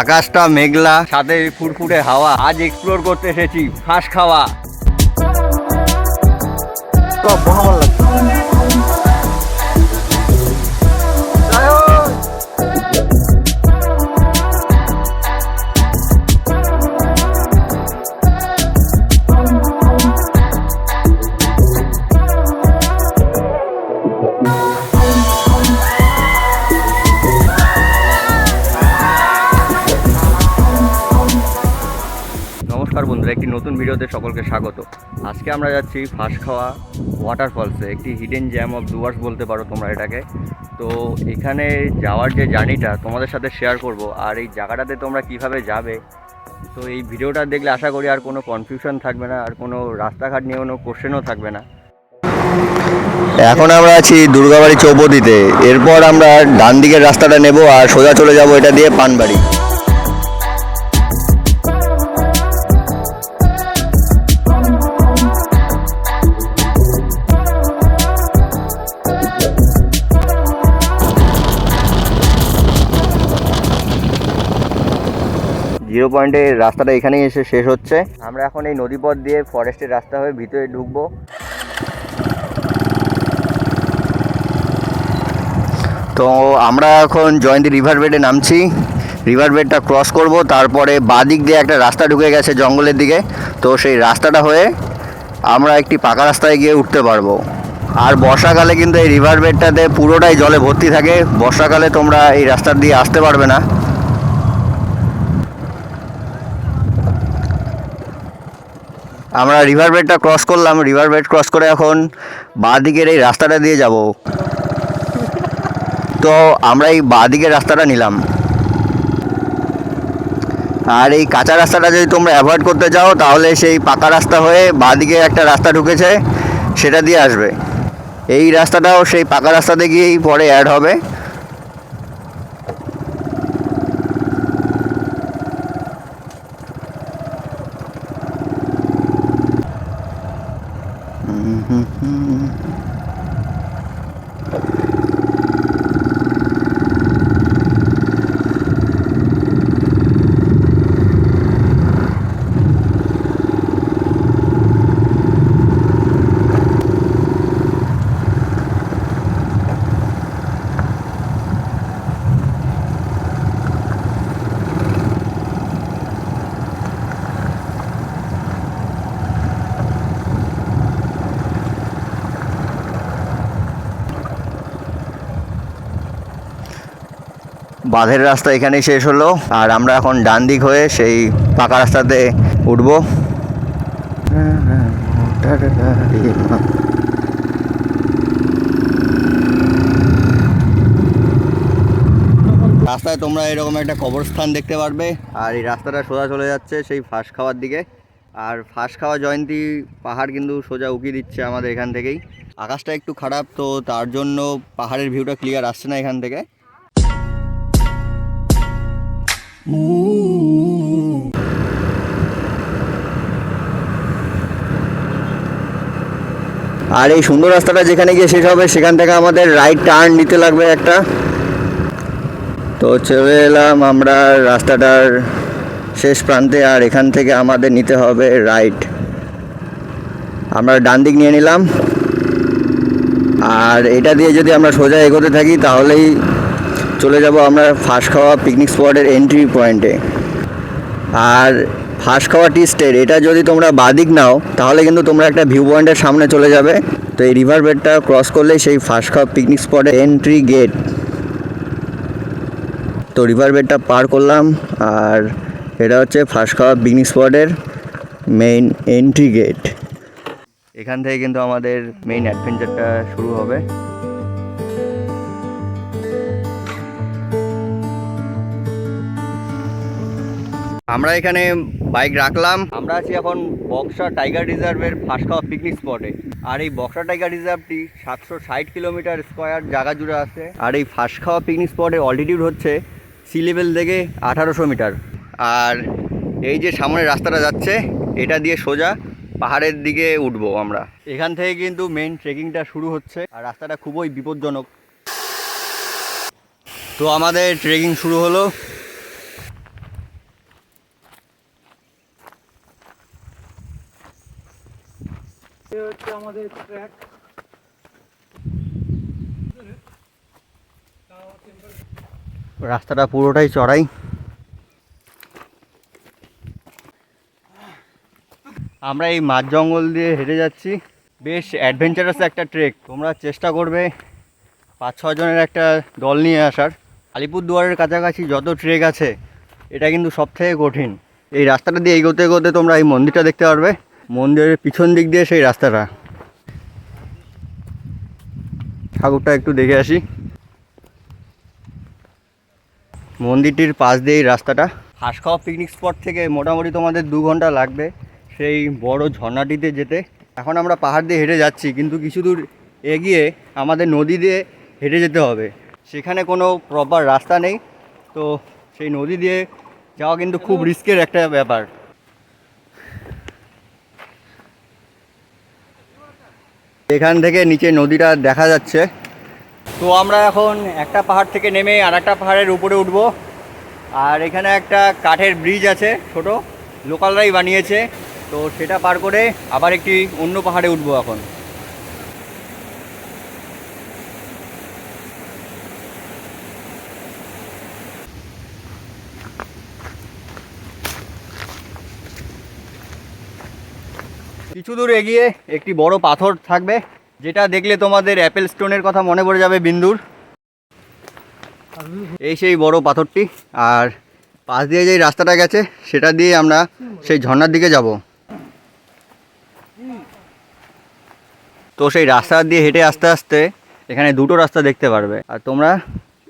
আকাশটা মেঘলা সাথে ফুরফুরে হাওয়া। আজ এক্সপ্লোর করতে এসেছি ফাঁস খাওয়া। নমস্কার নতুন ভিডিওতে সকলকে স্বাগত। আজকে আমরা যাচ্ছি ফাঁস খাওয়া ওয়াটারফলসে একটি হিডেন জ্যাম অফ ডুয়ার্স বলতে পারো তোমরা এটাকে। তো এখানে যাওয়ার যে জার্নিটা তোমাদের সাথে শেয়ার করব, আর এই জায়গাটাতে তোমরা কীভাবে যাবে, তো এই ভিডিওটা দেখলে আশা করি আর কোনো কনফিউশন থাকবে না, আর কোনো রাস্তাঘাট নিয়ে কোনো কোশ্চেনও থাকবে না। এখন আমরা আছি দুর্গাবাড়ি চৌপতিতে, এরপর আমরা ডান দিকের রাস্তাটা নেব আর সোজা চলে যাব এটা দিয়ে পানবাড়ি। জিরো পয়েন্টের রাস্তাটা এখানেই এসে শেষ হচ্ছে। আমরা এখন এই নদীপথ দিয়ে ফরেস্টের রাস্তা হয়ে ভিতরে ঢুকবো। তো আমরা এখন জয়ন্তী রিভার বেডে নামছি। রিভার বেডটা ক্রস করব, তারপরে বাদিক দিয়ে একটা রাস্তা ঢুকে গেছে জঙ্গলের দিকে। তো সেই রাস্তাটা হয়ে আমরা একটি পাকা রাস্তায় গিয়ে উঠতে পারব। আর বর্ষাকালে কিন্তু এই রিভার বেডটাতে পুরোটাই জলে ভর্তি থাকে। বর্ষাকালে তোমরা এই রাস্তা দিয়ে আসতে পারবে না। আমরা রিভার বেডটা ক্রস করলাম রিভার বেড ক্রস করে এখন বাঁ দিকের এই রাস্তাটা দিয়ে যাব। তো আমরা এই বাঁ দিকের রাস্তাটা নিলাম। আর এই কাঁচা রাস্তাটা যদি তোমরা অ্যাভয়েড করতে চাও, তাহলে সেই পাকা রাস্তা হয়ে বাঁ দিকে একটা রাস্তা ঢুকেছে, সেটা দিয়ে আসবে। এই রাস্তাটাও সেই পাকা রাস্তাতে গিয়েই পরে অ্যাড হবে। বাঁধের রাস্তা এখানেই শেষ হলো। আর আমরা এখন ডান দিক হয়ে সেই পাকা রাস্তাতে উঠবো। রাস্তায় তোমরা এরকম একটা কবরস্থান দেখতে পারবে। আর এই রাস্তাটা সোজা চলে যাচ্ছে সেই ফাঁস খাওয়ার দিকে। আর ফাঁস খাওয়া জয়ন্তী পাহাড় কিন্তু সোজা উকি দিচ্ছে আমাদের এখান থেকেই। আকাশটা একটু খারাপ, তো তার জন্য পাহাড়ের ভিউটা ক্লিয়ার আসছে না এখান থেকে। আর এই সুন্দর রাস্তাটা যেখানে গিয়ে শেষ হবে, সেখান থেকে আমাদের রাইট টার্ন নিতে লাগবে একটা। তো চলে এলাম আমরা রাস্তাটার শেষ প্রান্তে, আর এখান থেকে আমাদের নিতে হবে রাইট আমরা ডান দিক নিয়ে নিলাম। আর এটা দিয়ে যদি আমরা সোজা এগোতে থাকি, তাহলেই চলে যাব আমরা খাওয়া পিকনিক স্পটের এন্ট্রি পয়েন্টে আর খাওয়া টি স্টেট এটা যদি তোমরা বাদিক নাও, তাহলে কিন্তু তোমরা একটা ভিউ পয়েন্টের সামনে চলে যাবে। তো এই রিভার বেডটা ক্রস করলেই সেই খাওয়া পিকনিক স্পটের এন্ট্রি গেট তো রিভার বেডটা পার করলাম, আর এটা হচ্ছে খাওয়া পিকনিক স্পটের মেইন এন্ট্রি গেট এখান থেকে কিন্তু আমাদের মেইন অ্যাডভেঞ্চারটা শুরু হবে। আমরা এখানে বাইক রাখলাম। আমরা আছি এখন বক্সা টাইগার রিজার্ভের ফাঁসখাওয়া পিকনিক স্পটে আর এই বক্সা টাইগার রিজার্ভটি সাতশো ষাট কিলোমিটার স্কোয়ার জায়গা জুড়ে আছে। আর এই ফাঁসখাওয়া পিকনিক স্পটের অল্টিটিউড হচ্ছে সি লেভেল থেকে আঠারোশো মিটার। আর এই যে সামনের রাস্তাটা যাচ্ছে, এটা দিয়ে সোজা পাহাড়ের দিকে উঠবো আমরা। এখান থেকে কিন্তু মেন ট্রেকিংটা শুরু হচ্ছে। আর রাস্তাটা খুবই বিপজ্জনক। তো আমাদের ট্রেকিং শুরু হলো। রাস্তাটা পুরোটাই চড়াই। আমরা এই মাঝ জঙ্গল দিয়ে হেঁটে যাচ্ছি। বেশ অ্যাডভেঞ্চারাস একটা ট্রেক তোমরা চেষ্টা করবে পাঁচ ছ জনের একটা দল নিয়ে আসার। আলিপুরদুয়ারের কাছাকাছি যত ট্রেক আছে, এটা কিন্তু সবথেকে কঠিন। এই রাস্তাটা দিয়ে এগোতে এগোতে তোমরা এই মন্দিরটা দেখতে পারবে। মন্দিরের পিছন দিক দিয়ে সেই রাস্তাটা। ঠাকুরটা একটু দেখে আসি। মন্দিরটির পাশ দিয়ে এই রাস্তাটা। হাঁসখাওয়া পিকনিক স্পট থেকে মোটামুটি তোমাদের দু ঘণ্টা লাগবে সেই বড় ঝর্ণাটিতে যেতে। এখন আমরা পাহাড় দিয়ে হেঁটে যাচ্ছি, কিন্তু কিছু দূর এগিয়ে আমাদের নদী দিয়ে হেঁটে যেতে হবে। সেখানে কোনো প্রপার রাস্তা নেই। তো সেই নদী দিয়ে যাওয়া কিন্তু খুব রিস্কের একটা ব্যাপার। এখান থেকে নিচে নদীটা দেখা যাচ্ছে। তো আমরা এখন একটা পাহাড় থেকে নেমে আর একটা পাহাড়ের উপরে উঠব। আর এখানে একটা কাঠের ব্রিজ আছে ছোট লোকালরাই বানিয়েছে। তো সেটা পার করে আবার একটি অন্য পাহাড়ে উঠবো এখন। কিছু দূর এগিয়ে একটি বড় পাথর থাকবে, যেটা দেখলে তোমাদের অ্যাপেল স্টোনের কথা মনে পড়ে যাবে বিন্দুর। এই সেই বড় পাথরটি, আর পাশ দিয়ে যেই রাস্তাটা গেছে, সেটা দিয়ে আমরা সেই ঝর্নার দিকে যাব। তো সেই রাস্তা দিয়ে হেঁটে আস্তে আস্তে এখানে দুটো রাস্তা দেখতে পারবে, আর তোমরা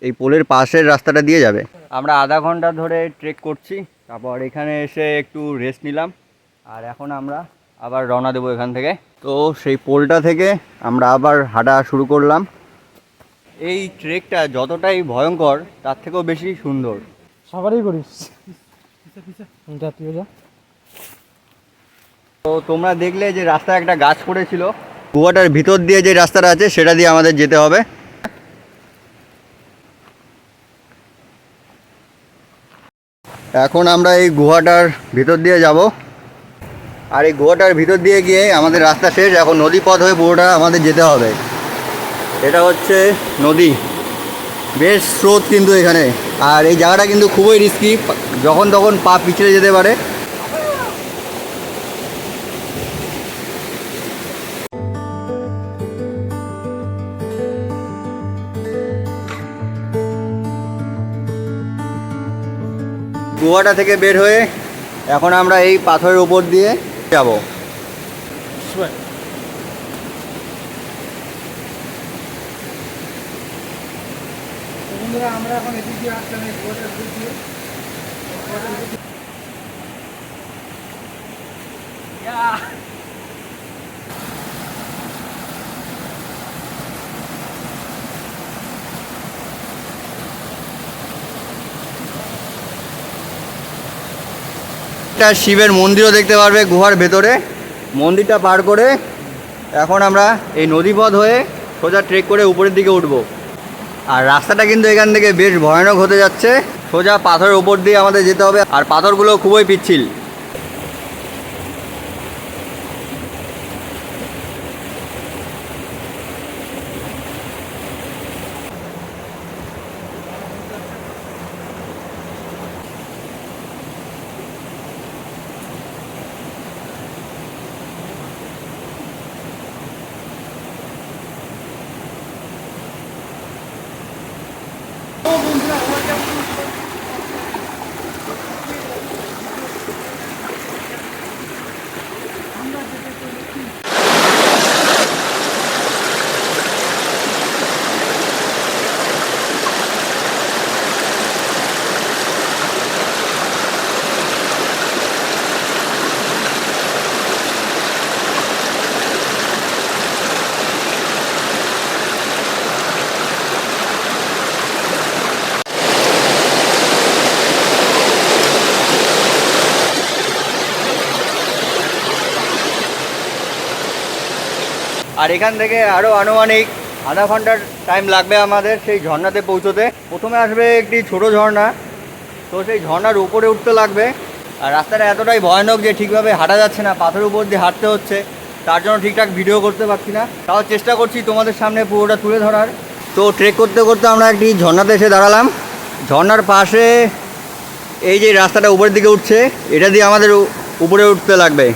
এই পোলের পাশের রাস্তাটা দিয়ে যাবে। আমরা আধা ঘণ্টা ধরে ট্রেক করছি, তারপর এখানে এসে একটু রেস্ট নিলাম, আর এখন আমরা আবার রওনা দেবো এখান থেকে। তো সেই পোলটা থেকে আমরা আবার হাঁটা শুরু করলাম। এই ট্রেকটা যতটাই ভয়ঙ্কর তার থেকেও বেশি সুন্দর। সবারই করিস। যা তুই যা। তো তোমরা দেখলে যে রাস্তায় একটা গাছ পড়েছিল। গুহাটার ভিতর দিয়ে যে রাস্তাটা আছে সেটা দিয়ে আমাদের যেতে হবে। এখন আমরা এই গুহাটার ভিতর দিয়ে যাব। আর এই গুহাটার ভিতর দিয়ে গিয়ে আমাদের রাস্তা শেষ, এখন নদী পথ হয়ে পুরোটা আমাদের যেতে হবে। এটা হচ্ছে নদী। বেশ স্রোত কিন্তু এখানে। আর এই জায়গাটা কিন্তু খুবই রিস্কি যখন তখন পা পিছলে যেতে পারে। কুয়াটা থেকে বের হয়ে এখন আমরা এই পাথরের উপর দিয়ে যাব। বন্ধুরা আমরা এখন এদিকে আসলাম এই গোয়াটার দিয়ে একটা শিবের মন্দিরও দেখতে পারবে গুহার ভেতরে। মন্দিরটা পার করে এখন আমরা এই নদীপথ হয়ে সোজা ট্রেক করে উপরের দিকে উঠব। আর রাস্তাটা কিন্তু এখান থেকে বেশ ভয়ানক হতে যাচ্ছে। সোজা পাথরের উপর দিয়ে আমাদের যেতে হবে। আর পাথরগুলো খুবই পিচ্ছিল। আর এখান থেকে আরও আনুমানিক আধা ঘণ্টার টাইম লাগবে আমাদের সেই ঝর্ণাতে পৌঁছোতে। প্রথমে আসবে একটি ছোট ঝর্ণা। তো সেই ঝর্ণার উপরে উঠতে লাগবে। আর রাস্তাটা এতটাই ভয়ানক যে ঠিকভাবে হাঁটা যাচ্ছে না, পাথরের উপর দিয়ে হাঁটতে হচ্ছে। তার জন্য ঠিকঠাক ভিডিও করতে পারছি না। তাও চেষ্টা করছি তোমাদের সামনে পুরোটা তুলে ধরার। তো ট্রেক করতে করতে আমরা একটি ঝর্ণাতে এসে দাঁড়ালাম। ঝর্ণার পাশে এই যে রাস্তাটা উপরের দিকে উঠছে, এটা দিয়ে আমাদের উপরে উঠতে লাগবে।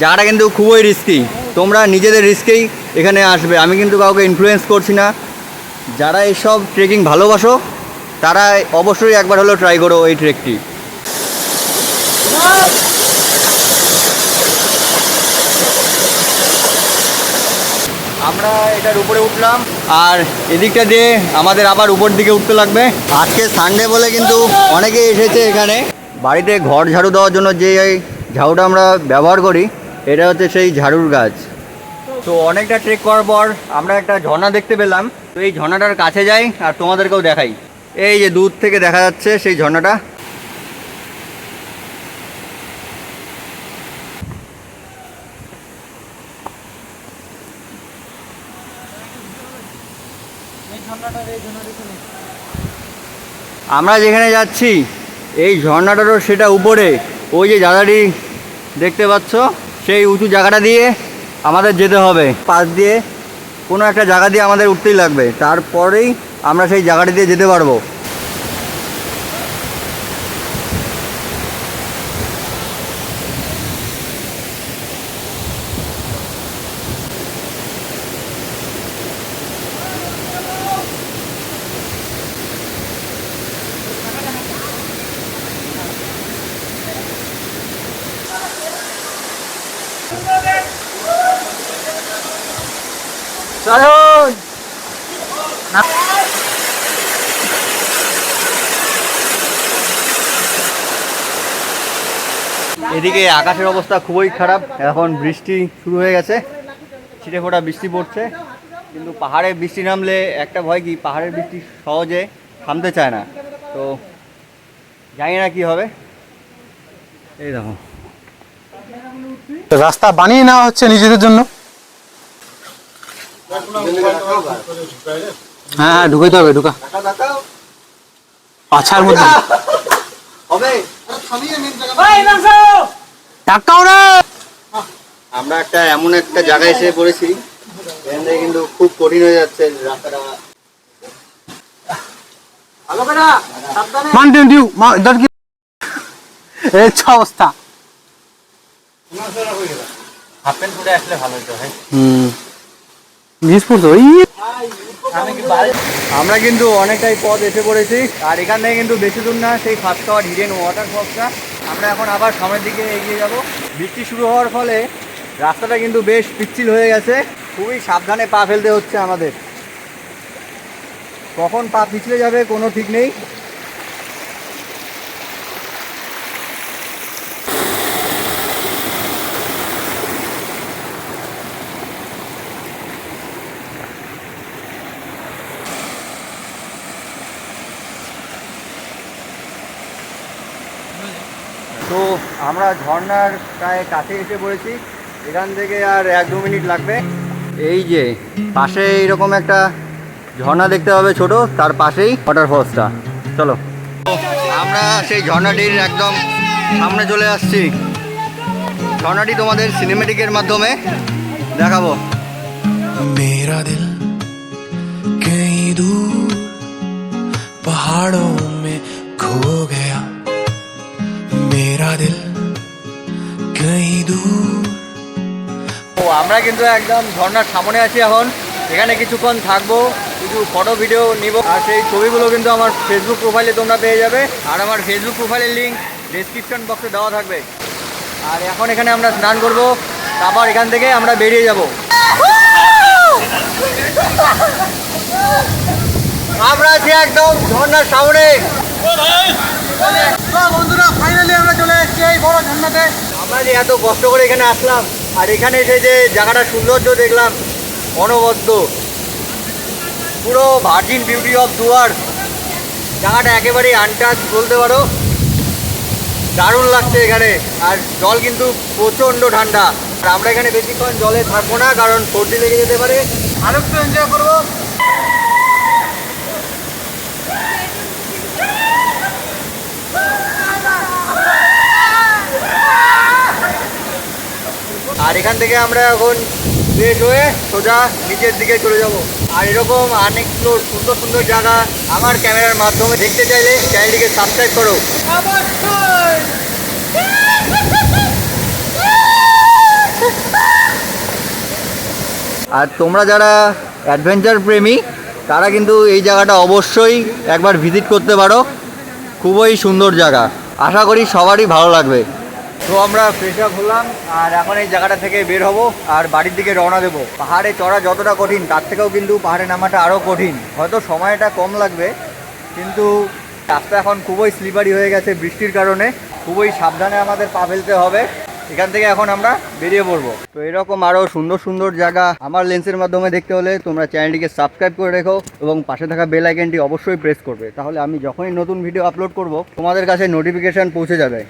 জায়গাটা কিন্তু খুবই রিস্কি তোমরা নিজেদের রিস্কেই এখানে আসবে। আমি কিন্তু কাউকে ইনফ্লুয়েন্স করছি না। যারা এইসব ট্রেকিং ভালোবাসো, তারা অবশ্যই একবার হলেও ট্রাই করো এই ট্রেকটি আমরা এটার উপরে উঠলাম, আর এদিকটা দিয়ে আমাদের আবার উপর দিকে উঠতে লাগবে। আজকে সানডে বলে কিন্তু অনেকেই এসেছে এখানে। বাড়িতে ঘর ঝাড়ু দেওয়ার জন্য যে ঝাড়ুটা আমরা ব্যবহার করি এটা হচ্ছে সেই ঝাড়ুর গাছ। তো অনেকটা ট্রেক করার পর আমরা একটা ঝর্ণা দেখতে পেলাম। তো এই ঝর্ণাটার কাছে যাই আর তোমাদেরকেও দেখাই। এই যে দূর থেকে দেখা যাচ্ছে সেই ঝর্ণাটা। আমরা যেখানে যাচ্ছি, এই ঝর্ণাটারও সেটা উপরে। ওই যে জায়গাটি দেখতে পাচ্ছ সেই উঁচু জায়গাটা দিয়ে আমাদের যেতে হবে। পাশ দিয়ে কোনো একটা জায়গা দিয়ে আমাদের উঠতেই লাগবে। তারপরেই আমরা সেই জায়গাটা দিয়ে যেতে পারব। এদিকে আকাশের অবস্থা খুবই খারাপ। এখন বৃষ্টি শুরু হয়ে গেছে। ছিটে ফোটা বৃষ্টি পড়ছে। কিন্তু পাহাড়ে বৃষ্টি নামলে একটা ভয় কি পাহাড়ের বৃষ্টি সহজে থামতে চায় না। তো জানি না কি হবে। এই দেখো। রাস্তা বানিয়ে নেওয়া হচ্ছে নিজেদের জন্য। হ্যাঁ হ্যাঁ ঢুকাইতে হবে ঢুকা। আছার মধ্যে। না। আমরা একটা এমন একটা জায়গায় এসে পড়েছি এখান কিন্তু খুব কঠিন হয়ে যাচ্ছে রাস্তাটা। মাউন্টেন ডিউ ধর এই ছ অবস্থা। হাফ প্যান্ট পরে আসলে ভালো হতো ভাই। হুম। পড়তো ওই আমরা কিন্তু অনেকটাই পথ এসে পড়েছি। আর এখান থেকে কিন্তু বেশি দূর না, সেই ফার্স্ট খাওয়ার হিডেন ওয়াটার ফলসটা আমরা এখন আবার সামনের দিকে এগিয়ে যাব। বৃষ্টি শুরু হওয়ার ফলে রাস্তাটা কিন্তু বেশ পিচ্ছিল হয়ে গেছে। খুবই সাবধানে পা ফেলতে হচ্ছে আমাদের। কখন পা পিছলে যাবে কোনো ঠিক নেই তো আমরা ঝর্নার প্রায় কাছে এসে পড়েছি। এখান থেকে আর এক দু মিনিট লাগবে। এই যে, পাশে এইরকম একটা ঝর্ণা দেখতে পাবে ছোট, তার পাশেই ওয়াটার ফলসটা চলো। আমরা সেই ঝর্ণাটির একদম সামনে চলে আসছি। ঝর্ণাটি তোমাদের সিনেমেটিকের মাধ্যমে দেখাবো। মেরা দিল কই দূর তো আমরা কিন্তু একদম ঝর্ণার সামনে আছি এখন। এখানে কিছুক্ষণ থাকব কিছু ফটো ভিডিও নিব। আর সেই ছবিগুলো কিন্তু আমার ফেসবুক প্রোফাইলে তোমরা পেয়ে যাবে। আর আমার ফেসবুক প্রোফাইলের লিঙ্ক ডেসক্রিপশন বক্সে দেওয়া থাকবে। আর এখন এখানে আমরা স্নান করব। তারপর এখান থেকে আমরা বেরিয়ে যাব। আমরা আছি একদম ঝর্ণার সামনে। বন্ধুরা ফাইনালি আমরা চলে এসেছি এই বড় ঝর্ণাতে। আমরা যে এত কষ্ট করে এখানে আসলাম, আর এখানে এসে যে জায়গাটা সৌন্দর্য দেখলাম, অনবদ্য। পুরো ভার্জিন বিউটি অফ দুয়ার। জায়গাটা একেবারেই আনটাচ বলতে পারো। দারুণ লাগছে এখানে, আর জল কিন্তু প্রচণ্ড ঠান্ডা। আর আমরা এখানে বেশিক্ষণ জলে থাকব না, কারণ সর্দি লেগে যেতে পারে। আর একটু এনজয় করব। আর এখান থেকে আমরা এখন ফ্রেশ হয়ে সোজা নিচের দিকে চলে যাব। আর এরকম আনএক্সপ্লোর সুন্দর সুন্দর জায়গা আমার ক্যামেরার মাধ্যমে দেখতে চাইলে চ্যানেলটিকে সাবস্ক্রাইব করো। আর তোমরা যারা অ্যাডভেঞ্চার প্রেমী, তারা কিন্তু এই জায়গাটা অবশ্যই একবার ভিজিট করতে পারো। খুবই সুন্দর জায়গা। আশা করি সবারই ভালো লাগবে। তো আমরা ফ্রেশ আপ হলাম, আর এখন এই জায়গাটা থেকে বের হব আর বাড়ির দিকে রওনা দেবো। পাহাড়ে চড়া যতটা কঠিন, তার থেকেও কিন্তু পাহাড়ে নামাটা আরও কঠিন। হয়তো সময়টা কম লাগবে, কিন্তু রাস্তা এখন খুবই স্লিপারি হয়ে গেছে বৃষ্টির কারণে। খুবই সাবধানে আমাদের পা ফেলতে হবে। এখান থেকে এখন আমরা বেরিয়ে পড়ব। তো এরকম আরও সুন্দর সুন্দর জায়গা আমার লেন্সের মাধ্যমে দেখতে হলে তোমরা চ্যানেলটিকে সাবস্ক্রাইব করে রেখো এবং পাশে থাকা বেল আইকনটি অবশ্যই প্রেস করবে। তাহলে আমি যখনই নতুন ভিডিও আপলোড করব, তোমাদের কাছে নোটিফিকেশান পৌঁছে যাবে।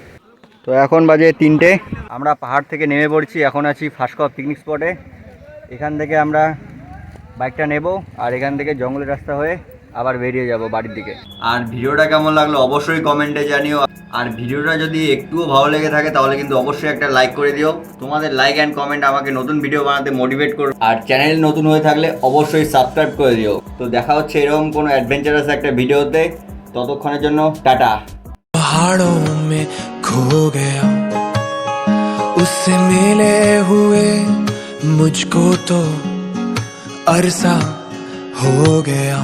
তো এখন বাজে তিনটে। আমরা পাহাড় থেকে নেমে পড়ছি, এখন আছি ফাঁসকপ পিকনিক স্পটে এখান থেকে আমরা বাইকটা নেব আর এখান থেকে জঙ্গলের রাস্তা হয়ে আবার বেরিয়ে যাব বাড়ির দিকে। আর ভিডিওটা কেমন লাগল অবশ্যই কমেন্টে জানিও। আর ভিডিওটা যদি একটুও ভালো লেগে থাকে তাহলে কিন্তু অবশ্যই একটা লাইক করে দিও। তোমাদের লাইক অ্যান্ড কমেন্ট আমাকে নতুন ভিডিও বানাতে মোটিভেট করো আর চ্যানেল নতুন হয়ে থাকলে অবশ্যই সাবস্ক্রাইব করে দিও। তো দেখা হচ্ছে এরকম কোনো অ্যাডভেঞ্চারাস একটা ভিডিওতে ততক্ষণের জন্য টাটা। पहाड़ों में खो गया। उससे मिले हुए मुझको तो अरसा हो गया।